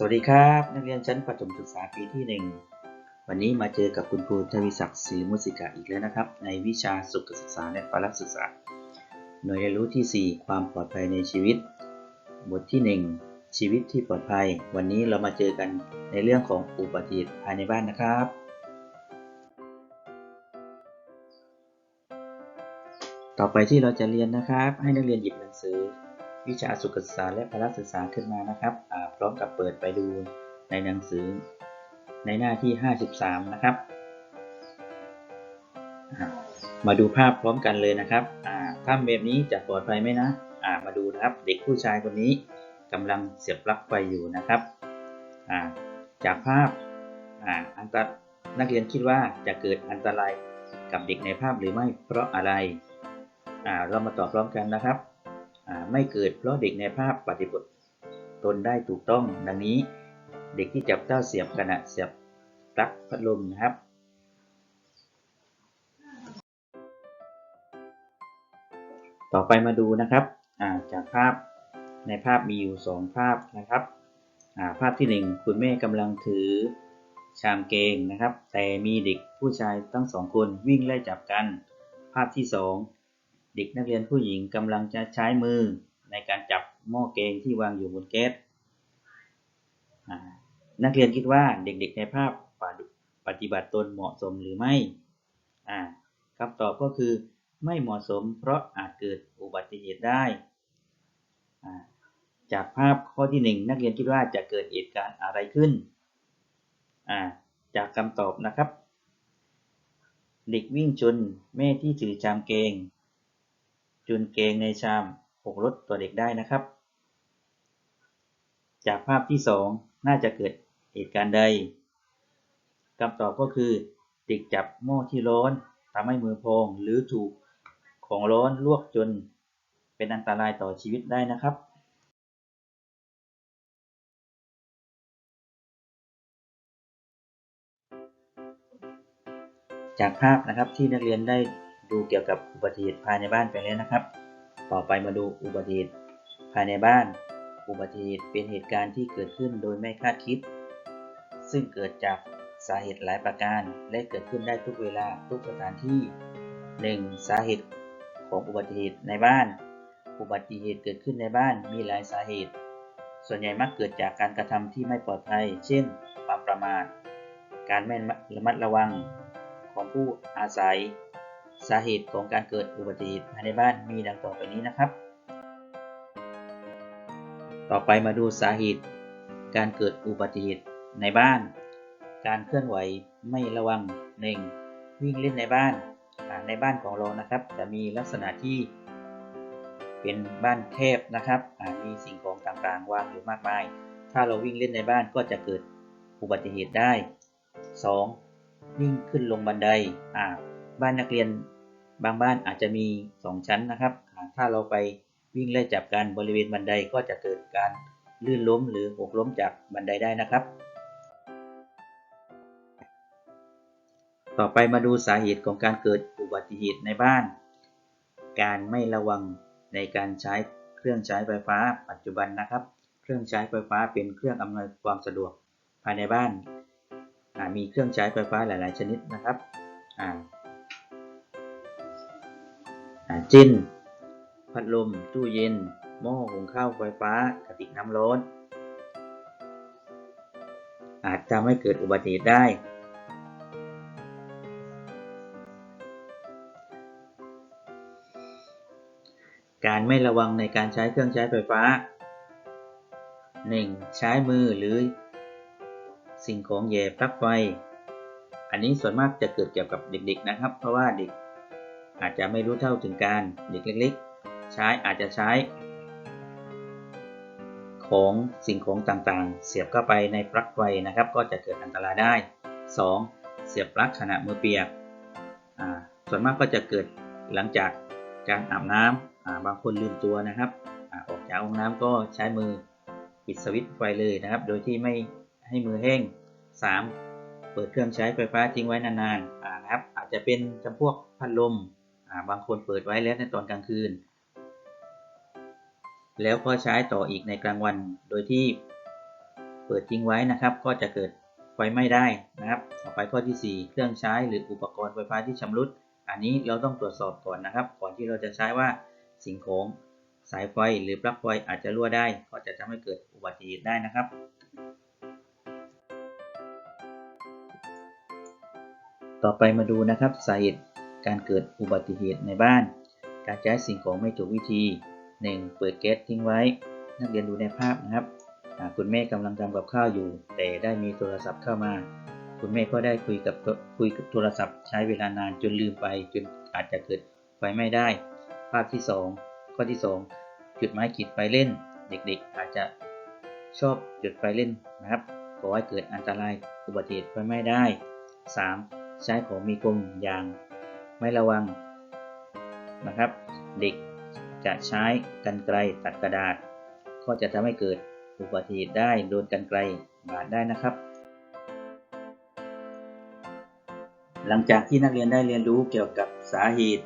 สวัสดีครับ นักเรียนชั้นประถมศึกษาปีที่ 1 วันนี้มาเจอกับคุณครูทวีศักดิ์ศรีมุสิกาอีกแล้วนะครับ ในวิชาสุขศึกษาและพละศึกษา หน่วยเรียนรู้ที่ 4 ความปลอดภัยในชีวิต บทที่ 1 ชีวิตที่ปลอดภัย วันนี้เรามาเจอกันในเรื่องของอุบัติเหตุภายในบ้านนะครับ ต่อไปที่เราจะเรียนนะครับ ให้นักเรียนหยิบหนังสือวิชาสุขศึกษาและพละศึกษาขึ้นมานะครับอ่า พร้อมกับเปิดไปดูในหนังสือในหน้าที่ 53 นะครับ มาดูภาพพร้อมกันเลยนะครับอ่าถ้าแบบนี้จะปลอดภัยไหมนะมาดูนะครับเด็กผู้ชายคนนี้กำลังเสียบปลั๊กไฟอยู่นะครับจากภาพอ,อันตรนักเรียนคิดว่าจะเกิดอันตรายกับเด็กในภาพหรือไม่เพราะอะไร เรามาตอบพร้อมกันนะครับ ไม่เกิดเพราะเด็กในภาพปฏิบัติ ตนได้ถูกต้อง ดังนี้เด็กที่จับเต้าเสียบขณะเสียบปลั๊กพัดลมนะครับต่อไปมาดูนะครับาจากภาพในภาพมีอยู่ 2 ภาพนะครับาภาพทีหนึ่1 คุณแม่กำลังถือชามเกงนะครับ แต่มีเด็กผู้ชายทั้งสองคนวิ่งไล่จับกัน ภาพที่ 2 เด็กนักเรียนผู้หญิงกำลังจะใช้มือในการจับ หม้อแกงที่วางอยู่บนแก๊สนักเรียนคิดว่าเด็กๆในภาพปฏิบัติตนเหมาะสมหรือไม่คำตอบก็คือไม่เหมาะสมเพราะอาจเกิดอุบัติเหตุได้ จากภาพข้อที่ 1 นักเรียนคิดว่าจะเกิดเหตุการณ์อะไรขึ้น จากคำตอบนะครับ เด็กวิ่งชนแม่ที่ถือชามเกงจุนเกงในชามหกรถตัวเด็กได้นะครับ จากภาพที่ 2 น่าจะเกิดเหตุการณ์ใดคำตอบก็คือเด็กจับหม้อที่ร้อนทำให้มือพองหรือถูกของร้อนลวกจนเป็นอันตรายต่อชีวิตได้นะครับจากภาพนะครับที่นักเรียนได้ดูเกี่ยวกับอุบัติเหตุภายในบ้านไปแล้วนะครับ ต่อไปมาดูอุบัติเหตุภายในบ้าน อุบัติเหตุเป็นเหตุการณ์ที่เกิดขึ้นโดยไม่คาดคิด ซึ่งเกิดจากสาเหตุหลายประการ และเกิดขึ้นได้ทุกเวลาทุกสถานที่ 1. สาเหตุของอุบัติเหตุในบ้าน อุบัติเหตุเกิดขึ้นในบ้านมีหลายสาเหตุ ส่วนใหญ่มักเกิดจากการกระทำที่ไม่ปลอดภัย เช่น ความประมาท การไม่ระมัดระวังของผู้อาศัย สาเหตุของการเกิดอุบัติเหตุภายในบ้านมีดังต่อไปนี้นะครับ ต่อไปมาดูสาเหตุการเกิดอุบัติเหตุในบ้าน การเคลื่อนไหวไม่ระวัง 1. วิ่งเล่นในบ้านในบ้านของเรานะครับ จะมีลักษณะที่เป็นบ้านแคบนะครับมีสิ่งของต่างๆวางอยู่มากมาย ถ้าเราวิ่งเล่นในบ้านก็จะเกิดอุบัติเหตุได้ 2. วิ่งขึ้นลงบันไดบ้านนักเรียนบางบ้านอาจจะมี 2 ชั้นนะครับ ถ้าเราไป วิ่งไล่จับกันบริเวณบันไดก็จะเกิดการลื่นล้มหรือหกล้มจากบันไดได้นะครับ ต่อไปมาดูสาเหตุของการเกิดอุบัติเหตุในบ้าน การไม่ระวังในการใช้เครื่องใช้ไฟฟ้าปัจจุบันนะครับ เครื่องใช้ไฟฟ้าเป็นเครื่องอำนวยความสะดวกภายในบ้านมีเครื่องใช้ไฟฟ้าหลาย ๆ ชนิดนะครับจิน พัดลม ตู้เย็น หม้อหุงข้าวไฟฟ้ากระติกน้ำร้อน อาจทำให้เกิดอุบัติเหตุได้ การไม่ระวังในการใช้เครื่องใช้ไฟฟ้า 1. ใช้มือหรือ สิ่งของแย่ปลั๊กไฟ อันนี้ส่วนมากจะเกิดเกี่ยวกับเด็กๆนะครับ เพราะว่าเด็กอาจจะไม่รู้เท่าถึงการเด็กเล็กๆ ใช้อาจจะใช้ ของสิ่งของต่างๆ เสียบเข้าไปในปลั๊กไฟนะครับ ก็จะเกิดอันตรายได้ 2. เสียบปลั๊กขณะมือเปียกส่วนมากก็จะเกิดหลังจากการอาบน้ำบางคนลืมตัวนะครับอออกจากห้องน้ำก็ใช้มือปิดสวิตช์ไฟเลยนะครับ โดยที่ไม่ให้มือแห้ง 3. เปิดเครื่องใช้ไฟฟ้าทิ้งไว้นานๆนะครับ อาจจะเป็นจำพวกพัดลมบางคนเปิดไว้แล้วในตอนกลางคืน แล้วก็ใช้ต่ออีกในกลางวัน โดยที่เปิดทิ้งไว้นะครับ ก็จะเกิดไฟไหม้ได้นะครับ ต่อไปข้อที่ 4 เครื่องใช้หรืออุปกรณ์ไฟฟ้าที่ชำรุด อันนี้เราต้องตรวจสอบก่อนนะครับ ก่อนที่เราจะใช้ว่าสิ่งของสายไฟหรือปลั๊กไฟอาจจะรั่วได้ ก็จะทำให้เกิดอุบัติเหตุได้นะครับต่อไปมาดูนะครับสาเหตุการเกิดอุบัติเหตุในบ้าน การใช้สิ่งของไม่ถูกวิธี 1. เปิดแก๊สทิ้งไว้ นักเรียนดูในภาพนะครับ คุณแม่กำลังทำกับข้าวอยู่ แต่ได้มีโทรศัพท์เข้ามา คุณแม่ก็ได้คุยกับคุยกับโทรศัพท์ ใช้เวลานานจนลืมไป จนอาจจะเกิดไฟไหม้ได้ ภาพที่ 2 ข้อที่ 2 จุดไม้ขีดไฟเล่น เด็กๆ อาจจะชอบจุดไฟเล่นนะครับก่อให้เกิดอันตรายอุบัติเหตุไฟไหม้ได้ 3. ใช้ของมีคมอย่างไม่ระวังนะครับ เด็ก จะใช้กันไกลตัดกระดาษ ก็จะทำให้เกิดอุบัติเหตุได้โดนกันไกลบาดได้นะครับ หลังจากที่นักเรียนได้เรียนรู้เกี่ยวกับสาเหตุ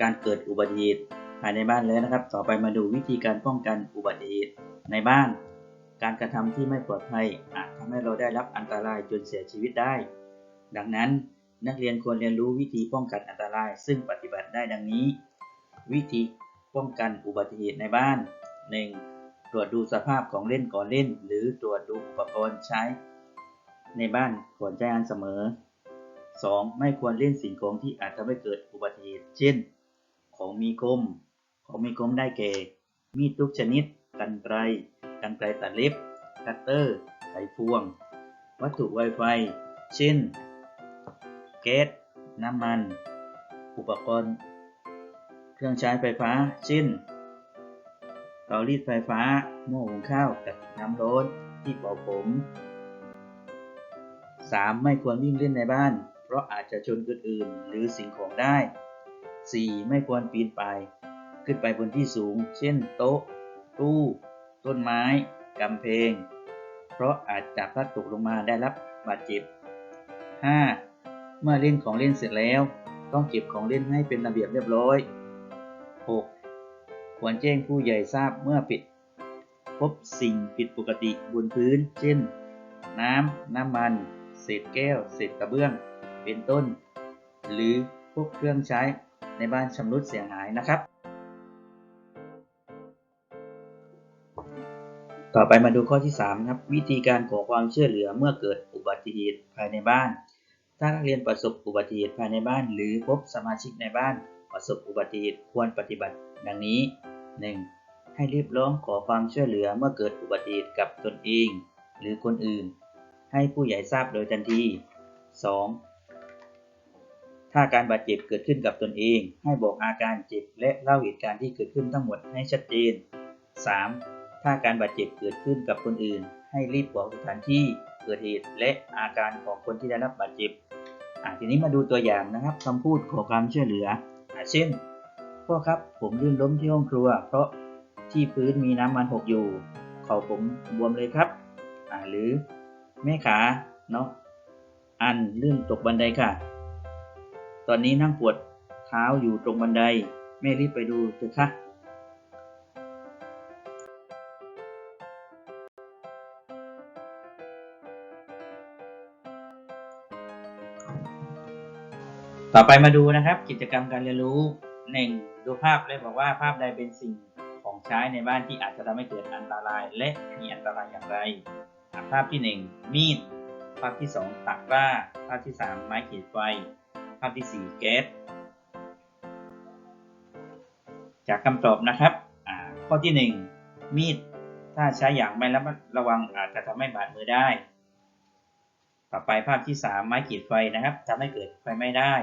การเกิดอุบัติเหตุภายในบ้านแล้วนะครับ ต่อไปมาดูวิธีการป้องกันอุบัติเหตุในบ้าน การกระทำที่ไม่ปลอดภัยอาจทำให้เราได้รับอันตรายจนเสียชีวิตได้ ดังนั้นนักเรียนควรเรียนรู้วิธีป้องกันอันตราย ซึ่งปฏิบัติได้ดังนี้ วิธีป้องกันอุบัติเหตุในบ้าน 1. ตรวจดูสภาพของเล่นก่อนเล่น หรือตรวจดูอุปกรณ์ใช้ ในบ้านควรใช้งานเสมอ 2. ไม่ควรเล่นสิ่งของที่อาจทำให้เกิดอุบัติเหตุ เช่น ของมีคม ของมีคมได้แก่ มีดทุกชนิด กันไกร กันไกรตัดเล็บ คัตเตอร์ ไขควง วัตถุไวไฟ เช่น แก๊ส น้ำมัน อุปกรณ์ เครื่องใช้ไฟฟ้าเช่นเตารีดไฟฟ้า หม้อหุงข้าวกระติกน้ำร้อนที่เป่าผม 3. ไม่ควรวิ่งเล่นในบ้าน เพราะอาจจะชนคนอื่นหรือสิ่งของได้ 4. ไม่ควรปีนไป ขึ้นไปบนที่สูง เช่นโต๊ะ ตู้ ต้นไม้ กำแพง เพราะอาจจะพลัดตกลงมาได้รับบาดเจ็บ 5. เมื่อเล่นของเล่นเสร็จแล้ว ต้องเก็บของเล่นให้เป็นระเบียบเรียบร้อย 6. ควรแจ้งผู้ใหญ่ทราบเมื่อปิด พบสิ่งผิดปกติบนพื้น เช่น น้ำ น้ำมัน เศษแก้ว เศษกระเบื้อง เป็นต้น หรือพวกเครื่องใช้ในบ้านชำรุดเสียหายนะครับ ต่อไปมาดูข้อที่3ครับ วิธีการขอความช่วยเหลือเมื่อเกิดอุบัติเหตุภายในบ้าน ถ้านักเรียนประสบอุบัติเหตุภายในบ้าน หรือพบสมาชิกในบ้าน ประสบอุบัติเหตุควรปฏิบัติ ดังนี้ 1. ให้รีบร้องขอความช่วยเหลือเมื่อเกิดอุบัติเหตุกับตนเอง หรือคนอื่น ให้ผู้ใหญ่ทราบโดยทันที 2. ถ้าการบาดเจ็บเกิดขึ้นกับตนเอง ให้บอกอาการเจ็บและเล่าเหตุการณ์ที่เกิดขึ้นทั้งหมดให้ชัดเจน 3. ถ้าการบาดเจ็บเกิดขึ้นกับคนอื่น ให้รีบบอกสถานที่เกิดเหตุและอาการของคนที่ได้รับบาดเจ็บทีนี้มาดูตัวอย่างนะครับคำพูดขอความช่วยเหลือ เช่นพ่อครับผมลื่นล้มที่ห้องครัว เพราะที่พื้นมีน้ำมันหกอยู่เข่าผมบวมเลยครับหรือแม่ขาเนาะอันลื่นตกบันไดค่ะ ตอนนี้นั่งปวดเท้าอยู่ตรงบันไดแม่รีบไปดูเถอะค่ะ ต่อไปมาดูนะครับ กิจกรรมการเรียนรู้ 1. ดูภาพและบอกว่าภาพใดเป็นสิ่งของใช้ในบ้านที่อาจจะทำให้เกิดอันตราย และมีอันตรายอย่างไรภาพที่ 1 มีด ภาพที่ 2 ตักร้า ภาพที่ 3 ไม้ขีดไฟ ภาพที่ 4 แก๊ส จากคำตอบนะครับ ข้อที่ 1 มีด ถ้าใช้อย่างไม่ระมัดระวังอาจจะทำให้บาดมือได้ ต่อไปภาพที่ 3 ไม้ขีดไฟนะครับทำให้เกิดไฟไหม้ได้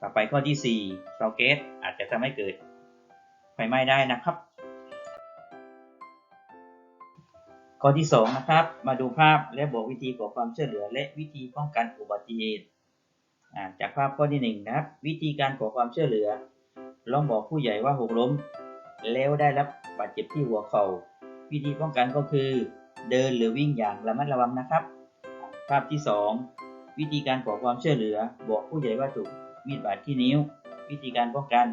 ต่อไปข้อที่4เตาแก๊สอาจจะทำให้เกิดไฟไหม้ได้นะครับ ข้อที่ 2 นะครับ มาดูภาพและบอกวิธีขอความช่วยเหลือ และวิธีป้องกันอุบัติเหตุจากภาพข้อที่ 1 นะครับ วิธีการขอความช่วยเหลือลองบอกผู้ใหญ่ว่าหกล้ม แล้วได้รับบาดเจ็บที่หัวเขา่า วิธีป้องกันก็คือ เดินหรือวิ่งอย่างระมัดระวังนะครับ ภาพที่ 2 วิธีการขอความช่วยเหลือ บอกผู้ใหญ่ว่าถูก มีดบาดที่นิ้ว วิธีการป้องกัน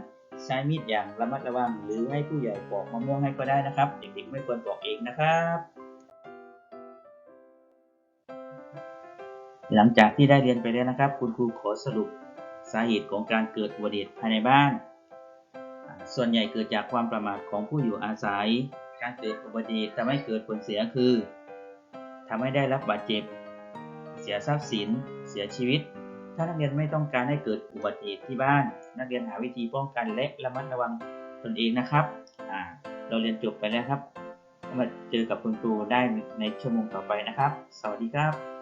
ใช้มีดอย่างระมัดระวัง หรือให้ผู้ใหญ่ปอกมะม่วงให้ก็ได้นะครับ เด็กๆไม่ควรปอกเองนะครับ หลังจากที่ได้เรียนไปแล้วนะครับ คุณครูขอสรุปสาเหตุของการเกิดอุบัติเหตุภายในบ้าน ส่วนใหญ่เกิดจากความประมาทของผู้อยู่อาศัย การเกิดอุบัติเหตุทำให้เกิดผลเสียคือทำให้ได้รับบาดเจ็บ เสียทรัพย์สิน เสียชีวิต ถ้านักเรียนไม่ต้องการให้เกิดอุบัติเหตุที่บ้าน นักเรียนหาวิธีป้องกันและระมัดระวังตนเองนะครับเราเรียนจบไปแล้วครับ มาเจอกับคุณครูได้ในชั่วโมงต่อไปนะครับ สวัสดีครับ